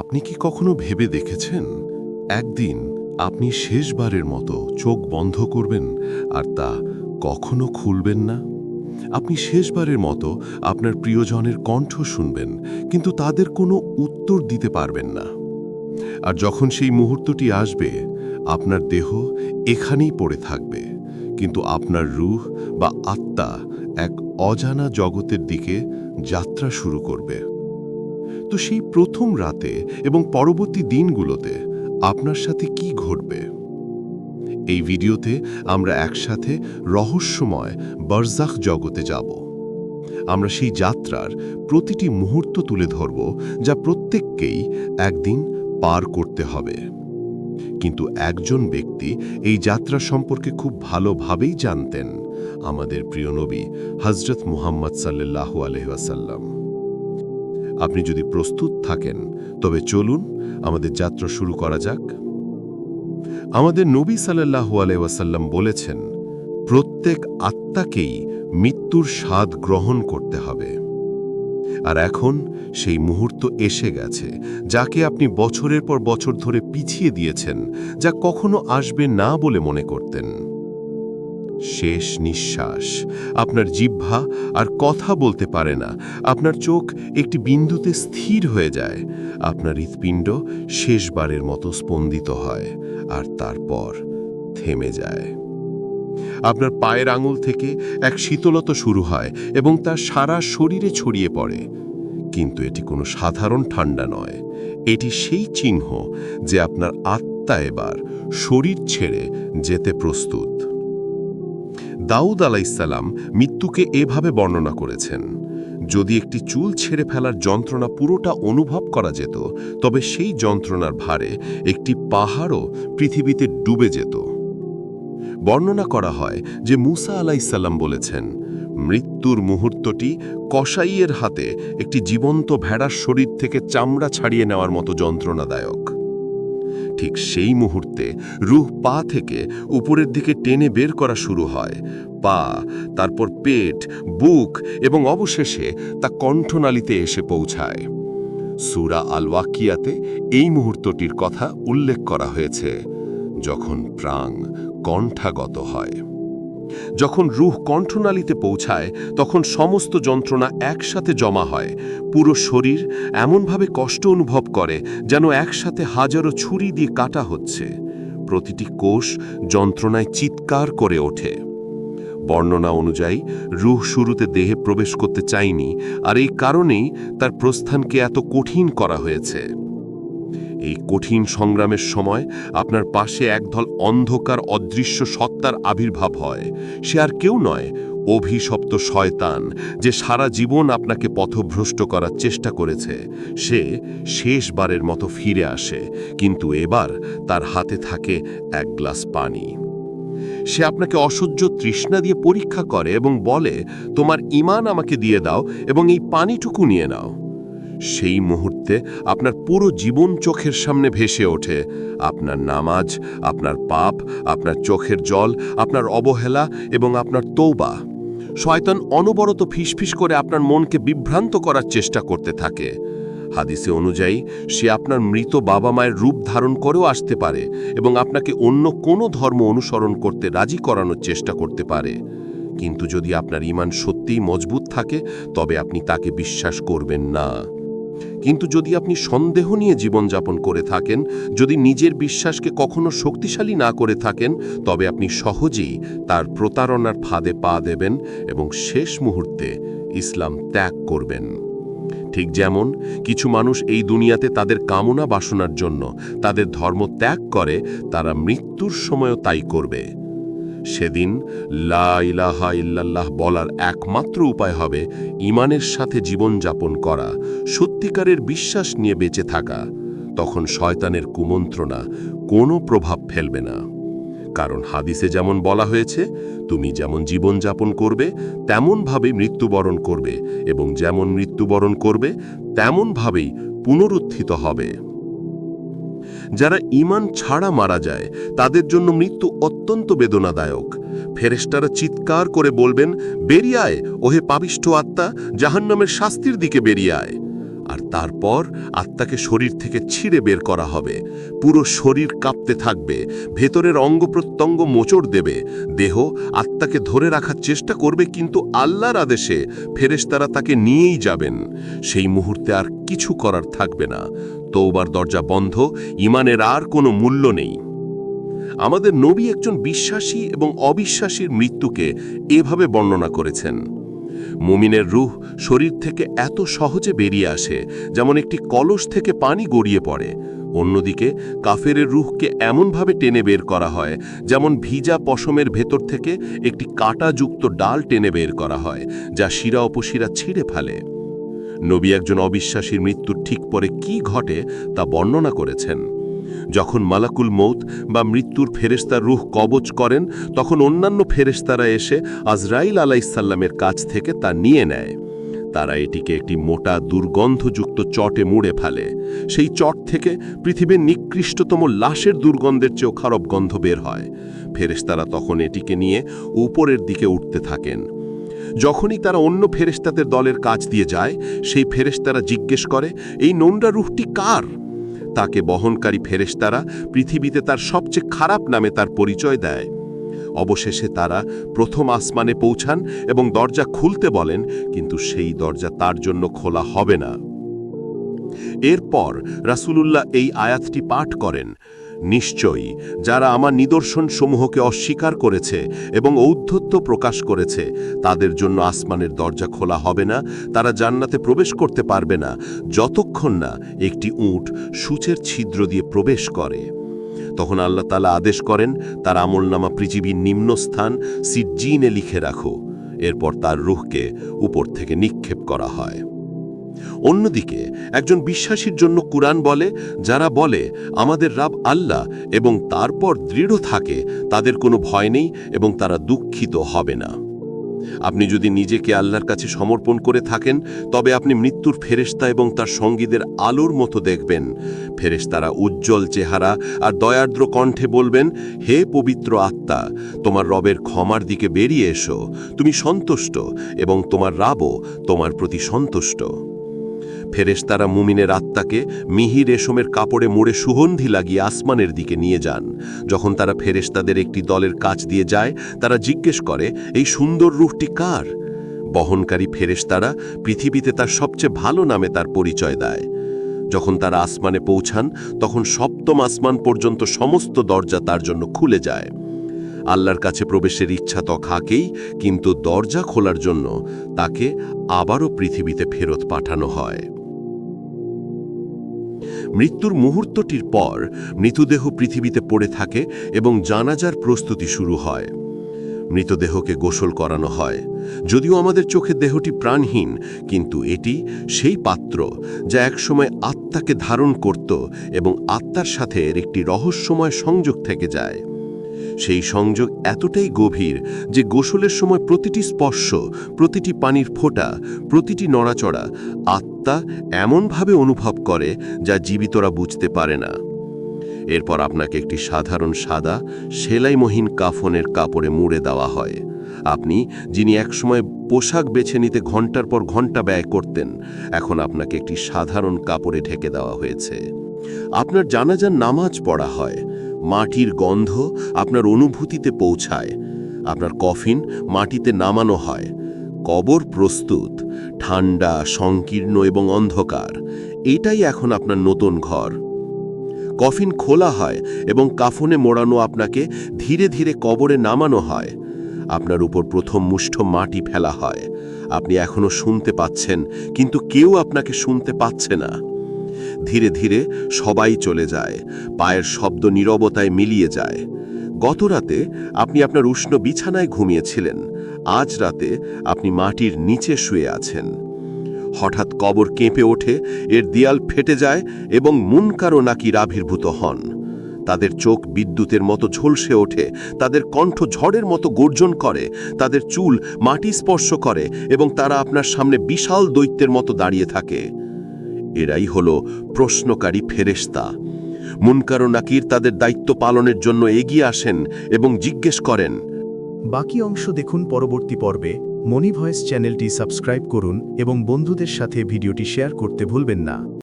আপনি কি কখনো ভেবে দেখেছেন? একদিন আপনি শেষবারের মতো চোখ বন্ধ করবেন আর তা কখনো খুলবেন না? আপনি শেষবারের মতো আপনার প্রিয়জনের কণ্ঠ শুনবেন, কিন্তু তাদের কোনো উত্তর দিতে পারবেন না। আর যখন সেই মুহূর্তটি আসবে, আপনার দেহ এখানেই পড়ে থাকবে, কিন্তু আপনার রূহ বা আত্মা এক অজানা জগতের দিকে যাত্রা শুরু করবে। তো সেই প্রথম রাতে এবং পরবর্তী দিনগুলোতে আপনার সাথে কি ঘটবে? এই ভিডিওতে আমরা একসাথে রহস্যময় বরজাখ জগতে যাব। আমরা সেই যাত্রার প্রতিটি মুহূর্ত তুলে ধরব যা প্রত্যেককেই একদিন পার করতে হবে। কিন্তু একজন ব্যক্তি এই যাত্রা সম্পর্কে খুব ভালোভাবেই জানতেন আমাদের প্রিয় নবী হজরত মুহাম্মদ সাল্লাল্লাহু আলহাসাল্লাম আপনি যদি প্রস্তুত থাকেন, তবে চলুন আমাদের যাত্রা শুরু করা যাক। আমাদের নবী সাল্লাল্লাহু আলহাসাল্লাম বলেছেন, প্রত্যেক আত্মাকেই মৃত্যুর স্বাদ গ্রহণ করতে হবে। আর এখন সেই মুহূর্ত এসে গেছে, যাকে আপনি বছরের পর বছর ধরে পিছিয়ে দিয়েছেন, যা কখনো আসবে না বলে মনে করতেন। শেষ নিঃশ্বাস। আপনার জিহ্বা আর কথা বলতে পারে না। আপনার চোখ একটি বিন্দুতে স্থির হয়ে যায়। আপনার হৃৎপিণ্ড শেষবারের মতো স্পন্দিত হয় আর তারপর থেমে যায়। আপনার পায়ের আঙুল থেকে এক শীতলতা শুরু হয় এবং তার সারা শরীরে ছড়িয়ে পড়ে। কিন্তু এটি কোনো সাধারণ ঠান্ডা নয়। এটি সেই চিহ্ন যে আপনার আত্মা এবার শরীর ছেড়ে যেতে প্রস্তুত। দাউদ আলাইসাল্লাম মৃত্যুকে এভাবে বর্ণনা করেছেন, যদি একটি চুল ছেড়ে ফেলার যন্ত্রণা পুরোটা অনুভব করা যেত, তবে সেই যন্ত্রণার ভারে একটি পাহাড়ও পৃথিবীতে ডুবে যেত। বর্ণনা করা হয় যে মুসা আলাইসাল্লাম বলেছেন, মৃত্যুর মুহূর্তটি কসাইয়ের হাতে একটি জীবন্ত ভেড়ার শরীর থেকে চামড়া ছাড়িয়ে নেওয়ার মতো যন্ত্রণাদায়ক। ঠিক সেই মুহূর্তে রুহ পা থেকে উপরের দিকে টেনে বের করা শুরু হয়। পা, তারপর পেট, বুক এবং অবশেষে তা কণ্ঠনালীতে এসে পৌঁছায়। সুরা আল ওয়াকিয়াতে এই মুহূর্তটির কথা উল্লেখ করা হয়েছে, যখন প্রাং কণ্ঠাগত হয়। যখন রুহ কণ্ঠনালীতে পৌঁছায়, তখন সমস্ত যন্ত্রণা একসাথে জমা হয়। পুরো শরীর এমনভাবে কষ্ট অনুভব করে যেন একসাথে হাজারো ছুরি দিয়ে কাটা হচ্ছে। প্রতিটি কোষ যন্ত্রণায় চিৎকার করে ওঠে। বর্ণনা অনুযায়ী, রুহ শুরুতে দেহে প্রবেশ করতে চায়নি, আর এই কারণেই তার প্রস্থানকে এত কঠিন করা হয়েছে। এই কঠিন সংগ্রামের সময় আপনার পাশে একদল অন্ধকার অদৃশ্য সত্তার আবির্ভাব হয়। সে আর কেউ নয়, অভিশপ্ত শয়তান, যে সারা জীবন আপনাকে পথভ্রষ্ট করার চেষ্টা করেছে। সে শেষবারের মতো ফিরে আসে, কিন্তু এবার তার হাতে থাকে এক গ্লাস পানি। সে আপনাকে অসহ্য তৃষ্ণা দিয়ে পরীক্ষা করে এবং বলে, তোমার ইমান আমাকে দিয়ে দাও এবং এই পানিটুকু নিয়ে নাও। সেই মুহূর্তে আপনার পুরো জীবন চোখের সামনে ভেসে ওঠে। আপনার নামাজ, আপনার পাপ, আপনার চোখের জল, আপনার অবহেলা এবং আপনার তৌবা শয়তান অনবরত ফিসফিস করে আপনার মনকে বিভ্রান্ত করার চেষ্টা করতে থাকে। হাদিসে অনুযায়ী, সে আপনার মৃত বাবা মায়ের রূপ ধারণ করেও আসতে পারে এবং আপনাকে অন্য কোনো ধর্ম অনুসরণ করতে রাজি করানোর চেষ্টা করতে পারে। কিন্তু যদি আপনার ইমান সত্যিই মজবুত থাকে, তবে আপনি তাকে বিশ্বাস করবেন না। কিন্তু যদি আপনি সন্দেহ নিয়ে জীবনযাপন করে থাকেন, যদি নিজের বিশ্বাসকে কখনো শক্তিশালী না করে থাকেন, তবে আপনি সহজেই তার প্রতারণার ফাঁদে পা দেবেন এবং শেষ মুহূর্তে ইসলাম ত্যাগ করবেন। ঠিক যেমন কিছু মানুষ এই দুনিয়াতে তাদের কামনা বাসনার জন্য, তাদের ধর্ম ত্যাগ করে, তারা মৃত্যুর সময়ও তাই করবে। সেদিন লা ইলাহা ইল্লাল্লাহ বলার একমাত্র উপায় হবে ইমানের সাথে জীবনযাপন করা, সত্যিকারের বিশ্বাস নিয়ে বেঁচে থাকা। তখন শয়তানের কুমন্ত্রণা কোনো প্রভাব ফেলবে না। কারণ হাদিসে যেমন বলা হয়েছে, তুমি যেমন জীবনযাপন করবে, তেমনভাবে মৃত্যুবরণ করবে এবং যেমন মৃত্যুবরণ করবে, তেমনভাবেই পুনরুত্থিত হবে। যারা ইমান ছাড়া মারা যায়, তাদের জন্য মৃত্যু অত্যন্ত বেদনাদায়ক। ফেরেস্তারা চিৎকার করে বলবেন, বেরিয়ে আয়, ওহে পাবিষ্ঠ আত্মা, জাহান্নামের শাস্তির দিকে বেরিয়ে আয়। আর তারপর আত্মাকে শরীর থেকে ছিঁড়ে বের করা হবে। পুরো শরীর কাঁপতে থাকবে, ভেতরের অঙ্গ প্রত্যঙ্গ মোচড় দেবে। দেহ আত্মাকে ধরে রাখার চেষ্টা করবে, কিন্তু আল্লাহর আদেশে ফেরেশতারা তাকে নিয়েই যাবেন। সেই মুহূর্তে আর কিছু করার থাকবে না। তৌবার দরজা বন্ধ ইমানের আর কোনো মূল্য নেই। আমাদের নবী একজন বিশ্বাসী এবং অবিশ্বাসীর মৃত্যুকে এভাবে বর্ণনা করেছেন। মুমিনের রুহ শরীর থেকে এত সহজে বেরিয়ে আসে, যেমন একটি কলস থেকে পানি গড়িয়ে পড়ে। অন্যদিকে কাফেরের রুহকে এমনভাবে টেনে বের করা হয়, যেমন ভিজা পশমের ভেতর থেকে একটি কাঁটাযুক্ত ডাল টেনে বের করা হয়, যা শিরা উপশিরা ছিঁড়ে ফেলে। নবী একজন অবিশ্বাসীর মৃত্যুর ঠিক পরে কি ঘটে তা বর্ণনা করেছেন। যখন মালাকুল মৌত বা মৃত্যুর ফেরেস্তার রুহ কবচ করেন, তখন অন্যান্য ফেরেস্তারা এসে আজরাইল আলাইসাল্লামের কাছ থেকে তা নিয়ে নেয়। তারা এটিকে একটি মোটা দুর্গন্ধযুক্ত চটে মুড়ে ফেলে। সেই চট থেকে পৃথিবীর নিকৃষ্টতম লাশের দুর্গন্ধের চেয়েও খারাপ গন্ধ বের হয়। ফেরেস্তারা তখন এটিকে নিয়ে উপরের দিকে উঠতে থাকেন। যখনই তারা অন্য ফেরেস্তাদের দলের কাজ দিয়ে যায়, সেই ফেরেস্তারা জিজ্ঞেস করে, এই নোংরা রুহটি কার? তাকে বহনকারী ফেরেশতারা পৃথিবীতে তার সবচেয়ে খারাপ নামে তার পরিচয় দেয়। অবশেষে তারা প্রথম আসমানে পৌঁছান এবং দরজা খুলতে বলেন, কিন্তু সেই দরজা তার জন্য খোলা হবে না। এরপর রাসূলুল্লাহ এই আয়াতটি পাঠ করেন নিশ্চয়ই, যারা আমার নিদর্শন সমূহকে অস্বীকার করেছে এবং ঔদ্ধত্য প্রকাশ করেছে, তাদের জন্য আসমানের দরজা খোলা হবে না, তারা জান্নাতে প্রবেশ করতে পারবে না, যতক্ষণ না একটি উট সূচের ছিদ্র দিয়ে প্রবেশ করে। তখন আল্লাহ তালা আদেশ করেন, তার আমলনামা পৃথিবীর নিম্নস্থান সিজ্জিনে লিখে রাখো, এরপর তার রুহকে উপর থেকে নিক্ষেপ করা হয়। অন্যদিকে, একজন বিশ্বাসীর জন্য কুরআন বলে, যারা বলে, আমাদের রাব আল্লাহ এবং তারপর দৃঢ় থাকে, তাদের কোনো ভয় নেই এবং তারা দুঃখিত হবে না। আপনি যদি নিজেকে আল্লাহর কাছে সমর্পণ করে থাকেন, তবে আপনি মৃত্যুর ফেরেশতা এবং তার সঙ্গীদের আলোর মতো দেখবেন। ফেরেশতারা উজ্জ্বল চেহারা আর দয়ার্দ্র কণ্ঠে বলবেন, হে পবিত্র আত্মা, তোমার রবের ক্ষমার দিকে বেরিয়ে এসো। তুমি সন্তুষ্ট এবং তোমার রাবও তোমার প্রতি সন্তুষ্ট। ফেরেশতারা মুমিনের আত্মাকে মিহি রেশমের কাপড়ে মোড়ে সুগন্ধি লাগিয়ে আসমানের দিকে নিয়ে যান। যখন তারা ফেরেশতাদের একটি দলের কাজ দিয়ে যায়, তারা জিজ্ঞেস করে, এই সুন্দর রূপটি কার? বহনকারী ফেরেশতারা পৃথিবীতে তার সবচেয়ে ভালো নামে তার পরিচয় দেয়। যখন তারা আসমানে পৌঁছান, তখন সপ্তম আসমান পর্যন্ত সমস্ত দরজা তার জন্য খুলে যায়। আল্লাহর কাছে প্রবেশের ইচ্ছা তো খাকেই কিন্তু দরজা খোলার জন্য তাকে আবারও পৃথিবীতে ফেরত পাঠানো হয়। মৃত্যুর মুহূর্তটির পর মৃতদেহ পৃথিবীতে পড়ে থাকে এবং জানাজার প্রস্তুতি শুরু হয়। মৃতদেহকে গোসল করানো হয়। যদিও আমাদের চোখে দেহটি প্রাণহীন, কিন্তু এটি সেই পাত্র যা একসময় আত্মাকে ধারণ করত এবং আত্মার সাথে এর একটি রহস্যময় সংযোগ থেকে যায়। সেই সংযোগ এতটাই গভীর যে গোসলের সময় প্রতিটি স্পর্শ, প্রতিটি পানির ফোঁটা, প্রতিটি নড়াচড়া আত্মা এমনভাবে অনুভব করে যা জীবিতরা বুঝতে পারে না। এরপর আপনাকে একটি সাধারণ সাদা সেলাইমহীন কাফনের কাপড়ে মুড়ে দেওয়া হয়। আপনি, যিনি একসময় পোশাক বেছে নিতে ঘণ্টার পর ঘণ্টা ব্যয় করতেন, এখন আপনাকে একটি সাধারণ কাপড়ে ঢেকে দেওয়া হয়েছে। আপনার জানাজার নামাজ পড়া হয় মাটির গন্ধ আপনার অনুভূতিতে পৌঁছায়। আপনার কফিন মাটিতে নামানো হয়। কবর প্রস্তুত, ঠান্ডা, সংকীর্ণ এবং অন্ধকার। এটাই এখন আপনার নতুন ঘর। কফিন খোলা হয় এবং কাফনে মোড়ানো আপনাকে ধীরে ধীরে কবরে নামানো হয়। আপনার উপর প্রথম মুষ্ঠ মাটি ফেলা হয়। আপনি এখনও শুনতে পাচ্ছেন, কিন্তু কেউ আপনাকে শুনতে পাচ্ছে না। ধীরে ধীরে সবাই চলে যায়, পায়ের শব্দ নীরবতায় মিলিয়ে যায়। গত রাতে আপনি আপনার উষ্ণ বিছানায় ঘুমিয়েছিলেন, আজ রাতে আপনি মাটির নিচে শুয়ে আছেন। হঠাৎ কবর কেঁপে ওঠে, এর দেয়াল ফেটে যায় এবং মুনকারও নাকি আবির্ভূত হন। তাদের চোখ বিদ্যুতের মতো ঝলসে ওঠে, তাদের কণ্ঠ ঝড়ের মতো গর্জন করে, তাদের চুল মাটি স্পর্শ করে এবং তারা আপনার সামনে বিশাল দৈত্যের মতো দাঁড়িয়ে থাকে। এরাই হল প্রশ্নকারী ফেরেস্তা মুনকার নাকির তাদের দায়িত্ব পালনের জন্য এগিয়ে আসেন এবং জিজ্ঞেস করেন, বাকি অংশ দেখুন পরবর্তী পর্বে। মনি ভয়েস চ্যানেলটি সাবস্ক্রাইব করুন এবং বন্ধুদের সাথে ভিডিওটি শেয়ার করতে ভুলবেন না।